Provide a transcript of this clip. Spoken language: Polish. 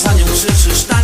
za nią na